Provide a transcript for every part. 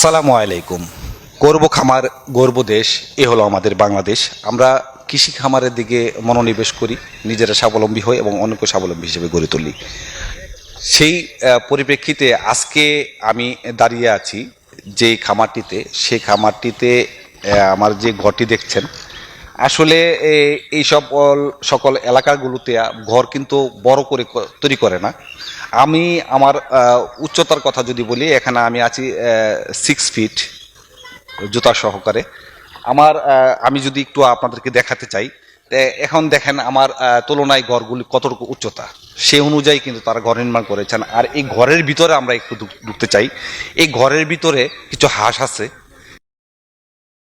আসসালামু আলাইকুম। গর্ব খামার, গর্ব দেশ, এ হলো আমাদের বাংলাদেশ। আমরা কৃষি খামারের দিকে মনোনিবেশ করি, নিজেরা স্বাবলম্বী হই এবং অন্যকে স্বাবলম্বী হিসেবে গড়ে তুলি। সেই পরিপ্রেক্ষিতে আজকে আমি দাঁড়িয়ে আছি যে খামারটিতে। সেই খামারটিতে আমার যে ঘরটি দেখছেন আসলে এই সকল সকল এলাকাগুলোতে ঘর কিন্তু বড় করে তৈরি করে না। আমি আমার উচ্চতার কথা যদি বলি, এখানে আমি আছি সিক্স ফিট জুতা সহকারে। আমার আমি যদি একটু আপনাদেরকে দেখাতে চাই এখন দেখেন আমার তুলনায় ঘরগুলি কতটুকু উচ্চতা। সে অনুযায়ী কিন্তু তারা ঘর নির্মাণ করেছেন। আর এই ঘরের ভিতরে আমরা একটু ঢুকতে চাই। এই ঘরের ভিতরে কিছু হাঁস আছে।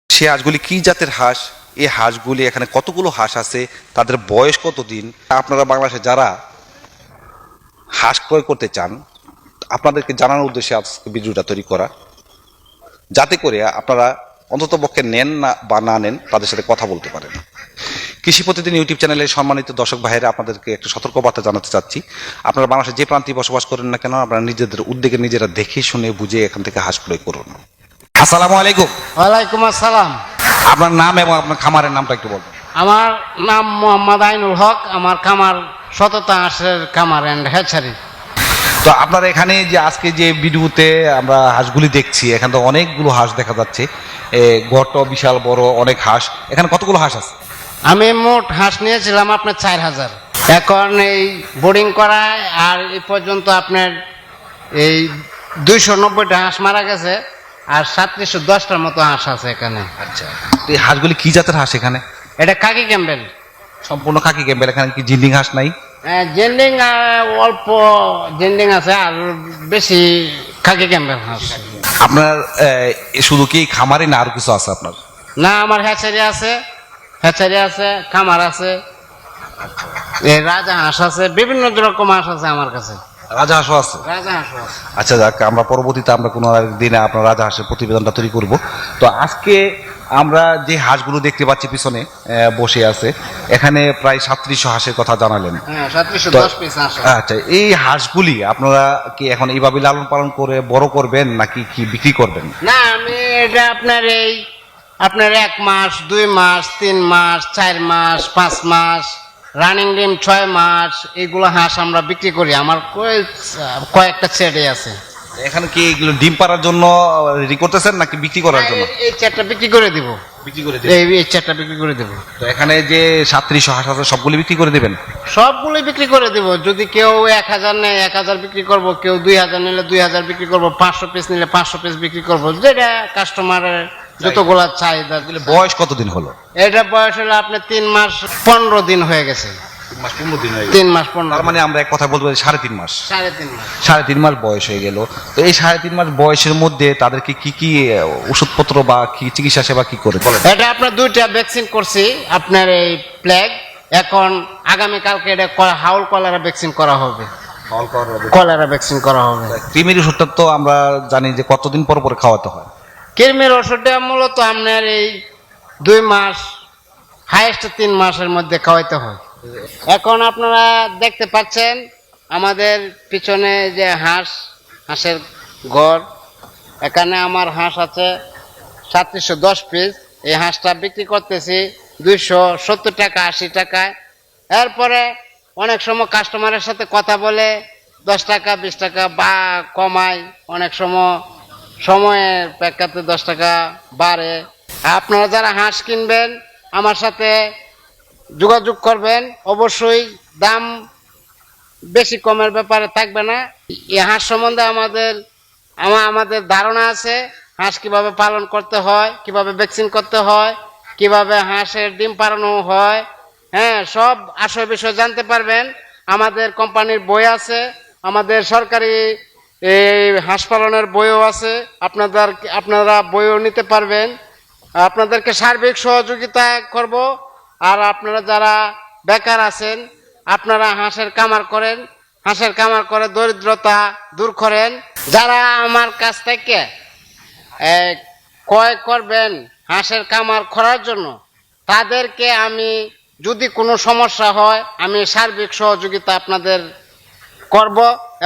সে হাঁসগুলি কি জাতের হাঁস? এই হাঁসগুলি এখানে কতগুলো হাঁস আছে, তাদের বয়স কত দিন আপনারা বাংলাদেশে যারা হাঁস ক্রয় করতে চান, আপনাদেরকে জানানোর উদ্দেশ্যে আজকে ভিডিওটা তৈরি করা। যাতে করে আপনারা অন্তত পক্ষে নেন না বা না নেন, তাদের সাথে কথা বলতে পারেন। কৃষি প্রতিদিন ইউটিউব চ্যানেলে সম্মানিত দর্শক ভাইয়েরা আপনাদেরকে একটা সতর্কবার্তা জানাতে চাচ্ছি। আপনারা বাংলাদেশে যে প্রান্তে বসবাস করেন না কেন, আপনারা নিজেদের উদ্যোগে নিজেরা দেখে শুনে, বুঝে এখান থেকে হাঁস ক্রয় করুন। আসসালামু আলাইকুম। ওয়ালাইকুম আসসালাম। আপনার নাম এবং আপনার খামারের নামটা একটু বলবেন। আমার নাম মোহাম্মদ আইনুল হক আমার খামার সততা হাঁসের খামার অ্যান্ড হ্যাচারি তো আপনার এখানে যে আজকে যে ভিডিওতে আমরা হাঁসগুলি দেখছি এখানে তো অনেকগুলো হাঁস দেখা যাচ্ছে। এ, ঘরটা বিশাল বড় অনেক হাঁস। এখানে কতগুলো হাঁস আছে? আমি মোট হাঁস নিয়েছিলাম আপনার চার হাজার। এখন এই বোর্ডিং করায় আর এই পর্যন্ত আপনার এই দুইশো নব্বইটা হাঁস মারা গেছে। আর সাতত্রিশশো দশটার মতো হাঁস আছে এখানে। আচ্ছা তো এই হাঁসগুলি কি জাতের হাঁস এখানে? এটা কাকি ক্যাম্বেল। সম্পূর্ণ খাকি ক্যাম্পেল এখানে কি জিন্ডিং হাঁস নাই? জেন্ডিং অল্প জেন্ডিং আছে আর বেশি কাকি ক্যাম্বেল হাঁস। আপনার শুধু কি খামারে না আরও কিছু আছে আপনার? না আমার হ্যাচারি আছে হ্যাচারি আছে খামার আছে রাজা হাঁস আছে বিভিন্ন রকম হাঁস আছে আমার কাছে। রাজা হাঁসও আছে? রাজা হাঁস আছে। আচ্ছা যাক আমরা পরবর্তীতে আমরা কোনো দিনে আপনার রাজা হাঁসের প্রতিবেদনটা তৈরি করব। তো আজকে আমরা যে হাঁসগুলো দেখতে পাচ্ছি পিছনে বসে আছে এখানে প্রায় সাতত্রিশশো হাঁসের কথা জানালেন। হ্যাঁ। আচ্ছা এই হাঁসগুলি আপনারা কি এখন এইভাবে লালন পালন করে বড় করবেন নাকি কি বিক্রি করবেন? না আমি এটা আপনার এই আপনার এক মাস দুই মাস তিন মাস চার মাস পাঁচ মাস রানিং ডিম ছয় মাস এইগুলো হাঁস আমরা বিক্রি করি। আমার কয়েক- কয়েকটা সেটে আছে। এখানে কি এগুলো ডিম পাড়ার জন্য রেডি করতেছেন নাকি বিক্রি করার জন্য? এই- চারটা বিক্রি করে দিব। বিক্রি করে এই এই চারটা বিক্রি করে দেবো। তো এখানে যে সাতত্রিশশো হাঁস আছে সবগুলি বিক্রি করে দেবেন? সবগুলোই বিক্রি করে দিব। যদি কেউ এক হাজার নেয় এক হাজার বিক্রি করব। কেউ দুই হাজার নিলে দুই হাজার বিক্রি করব। পাঁচশো পিস নিলে পাঁচশো পিস বিক্রি করব। যেটা কাস্টমারের যতগুলা চাহিদা বয়স কতদিন হলো? এটা বয়স হলো আপনার তিন মাস পনেরো দিন হয়ে গেছে। তিন মাস পনেরো মানে আমরা এক কথা বলতে পারি সাড়ে তিন মাস। সাড়ে তিন মাস। সাড়ে তিন মাস বয়স হয়ে গেল। তো এই সাড়ে তিন মাস বয়সের মধ্যে তাদেরকে কি কি ওষুধপত্র বা কি চিকিৎসা সেবা কি করে? এটা আপনার দুইটা ভ্যাকসিন করছি আপনার এই প্লেগ এখন আগামীকালকে এটা হাউল কলেরা ভ্যাকসিন করা হবে। কলেরা ভ্যাকসিন করা হবে। কৃমির ওষুধটা তো আমরা জানি যে কতদিন পর পরে খাওয়াতে হয়। কৃমির ওষুধটা মূলত আপনার এই দুই মাস হাইয়েস্ট তিন মাসের মধ্যে খাওয়াইতে হয়। এখন আপনারা দেখতে পাচ্ছেন, আমাদের পিছনে যে হাঁস, হাঁসের ঘর, এখানে আমার হাঁস আছে সাতত্রিশশো দশ পিস এই হাঁসটা বিক্রি করতেছি দুইশো সত্তর টাকা, আশি টাকায়। এরপরে অনেক সময় কাস্টমারের সাথে কথা বলে, দশ টাকা, বিশ টাকা বা কমায়। অনেক সময় সময়ের প্রেক্ষাতে দশ টাকা বাড়ে। আপনারা যারা হাঁস কিনবেন, আমার সাথে যোগাযোগ করবেন। অবশ্যই দাম বেশি কমের ব্যাপারে থাকবে না। এই হাঁস সম্বন্ধে আমাদের, আমা- আমাদের ধারণা আছে, হাঁস কীভাবে পালন করতে হয়, কীভাবে ভ্যাকসিন করতে হয়, কীভাবে হাঁসের ডিম পাড়ানো হয়। হ্যাঁ সব আসল বিষয় জানতে পারবেন। আমাদের কোম্পানির বই আছে, আমাদের সরকারি এই হাঁস পালনের বইও আছে। আপনাদের আপনারা বইও নিতে পারবেন। আপনাদেরকে সার্বিক সহযোগিতা করব। আর আপনারা যারা বেকার আছেন, আপনারা হাঁসের কামার করেন। হাঁসের কামার করে দরিদ্রতা দূর করেন। যারা আমার কাছ থেকে ক্রয় করবেন হাঁসের কামার করার জন্য, তাদেরকে আমি যদি কোনো সমস্যা হয়, আমি সার্বিক সহযোগিতা আপনাদের করব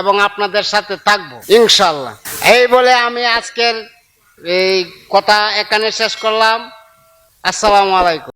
এবং আপনাদের সাথে থাকব। ইনশাল্লাহ এই বলে আমি আজকের এই কথা এখানে শেষ করলাম। আসসালামু আলাইকুম।